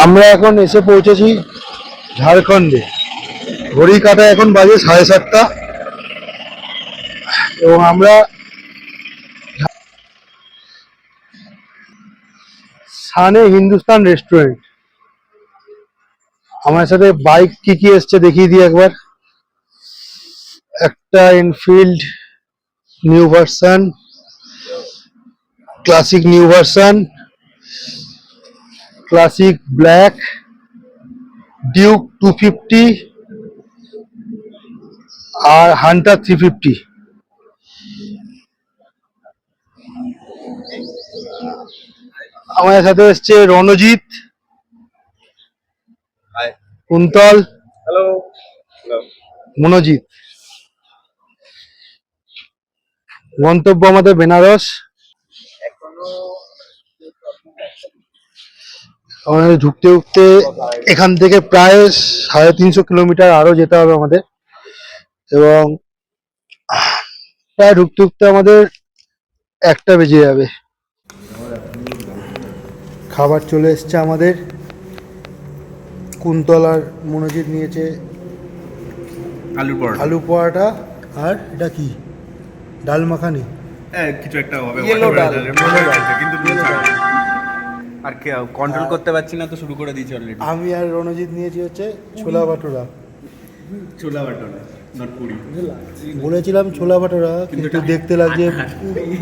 আমরা এখন এসে পৌঁছেছি ঝাড়খণ্ডে। ঘড়ি কাটা এখন বাজে সাড়ে সাতটা। এবং আমরা সানে হিন্দুস্তান রেস্টুরেন্ট। আমার সাথে বাইক কি কি এসছে দেখিয়ে দিই একবার। একটা Enfield new version, classic new version classic black duke two fifty আর হান্টার থ্রি ফিফটি। আমাদের সাথে এসছে রণজিৎ কুন্তল হ্যালো মনোজিৎ। গন্তব্য আমাদের বেনারস। আমাদের ঢুকতে উঠতে এখান থেকে প্রায় সাড়ে তিনশো কিলোমিটার আরও যেতে হবে আমাদের। এবং প্রায় ঢুকতে ঢুকতে আমাদের একটা বেজে যাবে। খাবার চলে এসছে আমাদের। কুন্তল আর মনোজিৎ নিয়েছে আলুর পরোটা। আলু পরোটা আর এটা কি? ডাল মাখানি। হ্যাঁ কিছু একটা হবে। কিন্তু। আর কে কন্ট্রোল করতে পারছি না তো শুরু করে দিয়েছি অলরেডি আমি আর রণজিৎ নিয়েছি হচ্ছে ছোলা ভাটুরা। ছোলা পুরি। বলেছিলাম ছোলা ভাটুরা কিন্তু দেখতে লাগছে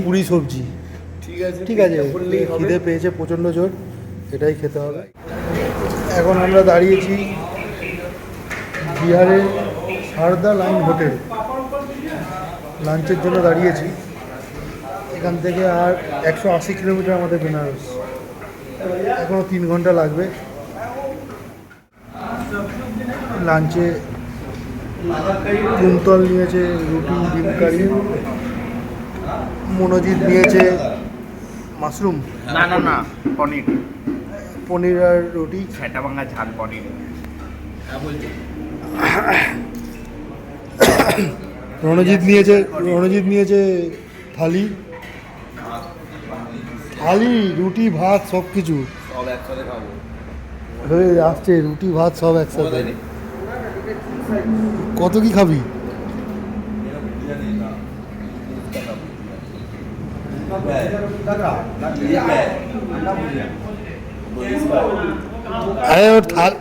পুরি সবজি। ঠিক আছে ঠিক আছে খিদে পেয়েছে প্রচণ্ড জোর এটাই খেতে হবে। এখন আমরা দাঁড়িয়েছি বিহারের সারদা লাইন হোটেল। লাঞ্চের জন্য দাঁড়িয়েছি। এখান থেকে আর একশো আশি কিলোমিটার আমাদের বেনারস। এখনও তিন ঘণ্টা লাগবে। লাঞ্চে কুন্তল নিয়েছে রুটি ডিম কারি। মনোজিৎ নিয়েছে মাশরুম। না না না পনির। পনির আর রুটি। সেটা ভাঙা ঝাল পনির। রণজিৎ নিয়েছে রণজিৎ নিয়েছে থালি। থালি রুটি ভাত সব কিছু সব একসাথে খাব। হয়ে আসছে রুটি ভাত সব একসাথে। কত কি খাবি? আরে ওর থাল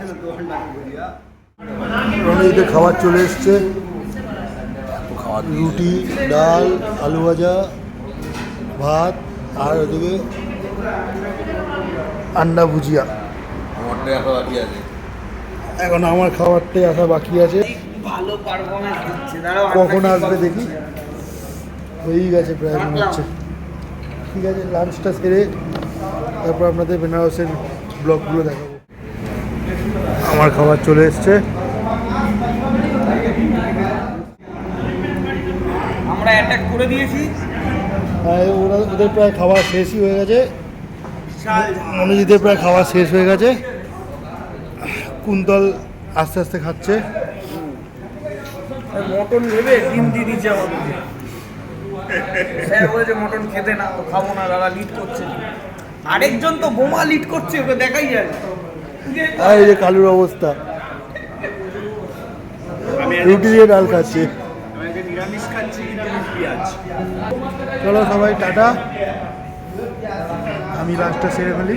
খাবার চলে এসছে। রুটি ডাল আলু ভাজা ভাত আর ওদিকে আন্ডা ভুজিয়া। এখন আমার খাবারটাই আসা বাকি আছে। ভালো পারফরমেন্স দিচ্ছে। কখন আসবে দেখি। হয়েই গেছে প্রায় মনে হচ্ছে। ঠিক আছে লাঞ্চটা সেরে তারপর আপনাদের বেনারসের ব্লগগুলো দেখাবো। আমার খাবার চলে এসছে। আমরা অ্যাটাক করে দিয়েছি। ওরা ওদের প্রায় খাওয়া শেষই হয়ে গেছে। শাল মনোজিতের প্রায় খাওয়া শেষ হয়ে গেছে। কুন্তল আস্তে আস্তে খাচ্ছে। মটন ভেবে ডিম দিয়ে দিচ্ছে আমাদেরকে স্যার বলেছে মটন খেতে না তো খাব না দাদা লিড করছে। আরেকজন তো বোমা লিড করছে ওকে দেখাই যায় এই যে কালুর অবস্থা। রুটি দিয়ে ডাল খাচ্ছে। আমি নিরামিষ খাচ্ছি কিন্তু পেঁয়াজ। চলো সবাই টাটা। আমি লাস্টটা সেরে ফেলি।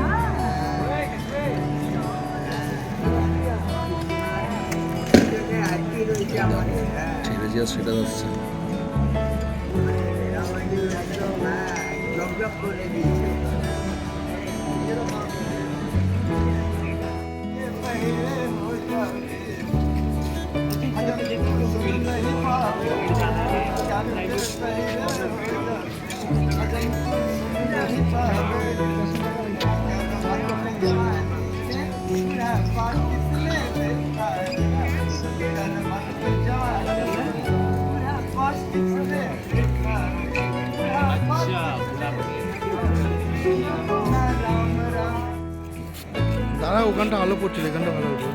আমাদের হ্যাঁ সেটা যাচ্ছে এরা আমাদের ওখানটা আলো পড়ছিল এখানটা ভালো হতো।